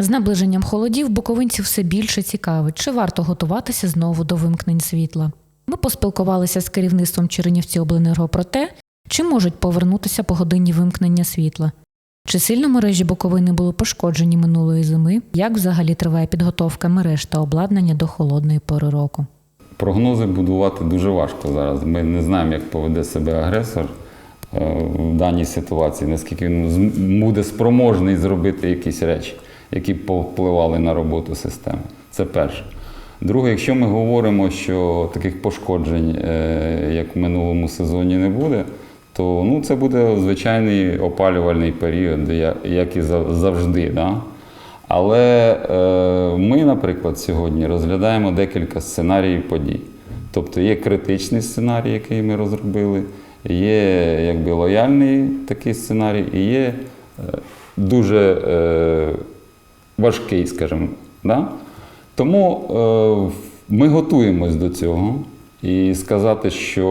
З наближенням холодів буковинців все більше цікавить, чи варто готуватися знову до вимкнень світла. Ми поспілкувалися з керівництвом Чернівці Обленерго про те, чи можуть повернутися погодинні вимкнення світла. Чи сильно мережі Буковини були пошкоджені минулої зими? Як взагалі триває підготовка мереж та обладнання до холодної пори року? Прогнози будувати дуже важко зараз. Ми не знаємо, як поведе себе агресор е, в даній ситуації, наскільки він буде спроможний зробити якісь речі, які повпливали на роботу системи. Це перше. Друге, якщо ми говоримо, що таких пошкоджень, е, як в минулому сезоні, не буде, то ну, це буде звичайний опалювальний період, як і завжди. Да? Але е, ми, наприклад, сьогодні розглядаємо декілька сценаріїв подій. Тобто є критичний сценарій, який ми розробили, є якби лояльний такий сценарій, і є е, дуже е, важкий, скажімо. Да? Тому е, ми готуємось до цього. І сказати, що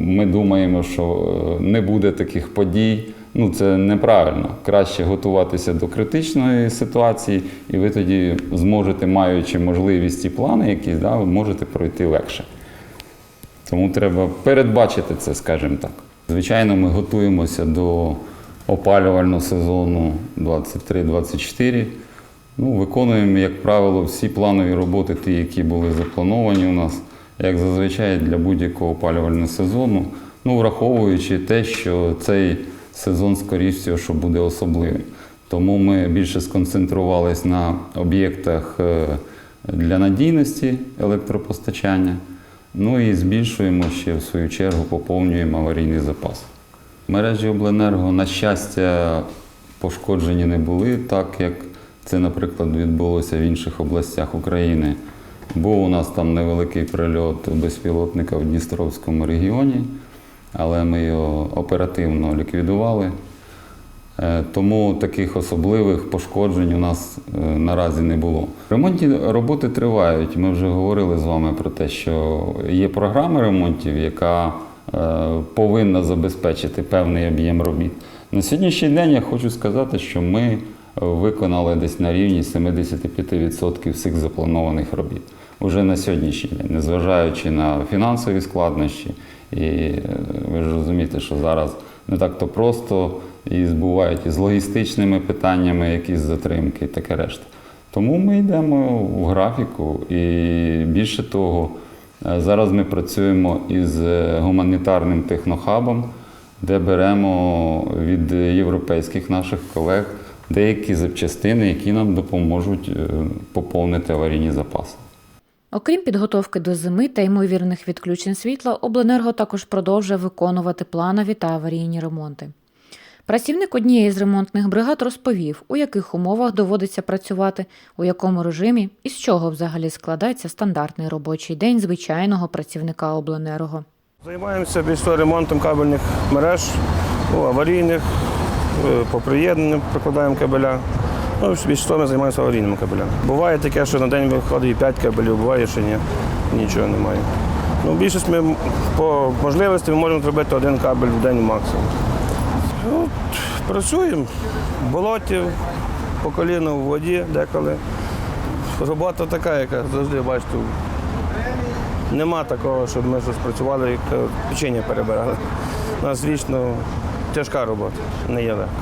ми думаємо, що е, не буде таких подій, ну це неправильно. Краще готуватися до критичної ситуації, і ви тоді зможете, маючи можливість і плани якісь, да, можете пройти легше. Тому треба передбачити це, скажімо так. Звичайно, ми готуємося до опалювального сезону 23-24. Ну, виконуємо, як правило, всі планові роботи, ті, які були заплановані у нас, як зазвичай для будь-якого опалювального сезону. Ну, враховуючи те, що цей сезон, скоріш всього, що буде особливий. Тому ми більше сконцентрувались на об'єктах е, для надійності електропостачання. Ну і збільшуємо ще в свою чергу, поповнюємо аварійний запас. Мережі обленерго, на щастя, пошкоджені не були, так як це, наприклад, відбулося в інших областях України. Був у нас там невеликий прильот безпілотника в Дністровському регіоні, але ми його оперативно ліквідували. Е, Тому таких особливих пошкоджень у нас е, наразі не було. Ремонтні роботи тривають. Ми вже говорили з вами про те, що є програма ремонтів, яка е, повинна забезпечити певний об'єм робіт. На сьогоднішній день я хочу сказати, що ми виконали десь на рівні 75% всіх запланованих робіт. Уже на сьогоднішній день, незважаючи на фінансові складнощі. І е, ви ж розумієте, що зараз не так то просто і збувають із логістичними питаннями якісь затримки і таке решта. Тому ми йдемо в графіку, і більше того, е, зараз ми працюємо із е, гуманітарним технохабом, де беремо від європейських наших колег деякі запчастини, які нам допоможуть е, поповнити аварійні запаси. Окрім підготовки до зими та ймовірних відключень світла, Обленерго також продовжує виконувати планові та аварійні ремонти. Працівник однієї з ремонтних бригад розповів, у яких умовах доводиться працювати, у якому режимі і з чого взагалі складається стандартний робочий день звичайного працівника Обленерго. Займаємося більш того ремонтом кабельних мереж, ну, аварійних, по приєднанню прикладаємо кабеля. Ну, більш того ми займаємося аварійними кабелями. Буває таке, що на день виходить і 5 кабелів, буває, що ні, нічого немає. Ну, більшість ми по можливості ми можемо зробити один кабель в день максимум. Ну, працюємо в болоті, по коліну в воді деколи. Робота така, яка завжди бачите, Нема такого, щоб ми щось працювали, е, печення перебирали. У нас вічно тяжка робота, не є легко.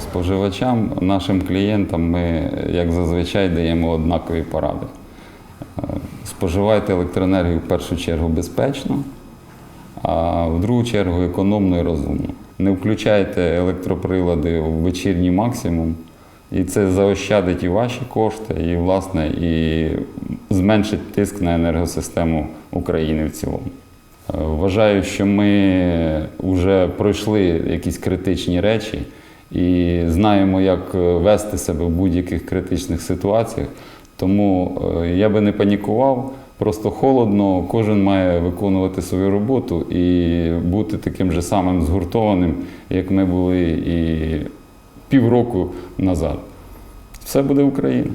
Споживачам, нашим клієнтам ми, як зазвичай, даємо однакові поради. Е, Споживайте електроенергію в першу чергу безпечно, а в другу чергу економно і розумно. Не включайте електроприлади в вечірній максимум, і це заощадить і ваші кошти, і, власне, і зменшить тиск на енергосистему України в цілому. Вважаю, що ми вже пройшли якісь критичні речі і знаємо, як е, вести себе в будь-яких критичних ситуаціях. Тому е, я би не панікував, просто холодно, кожен має виконувати свою роботу і бути таким же самим згуртованим, як ми були і півроку назад. Все буде Україна.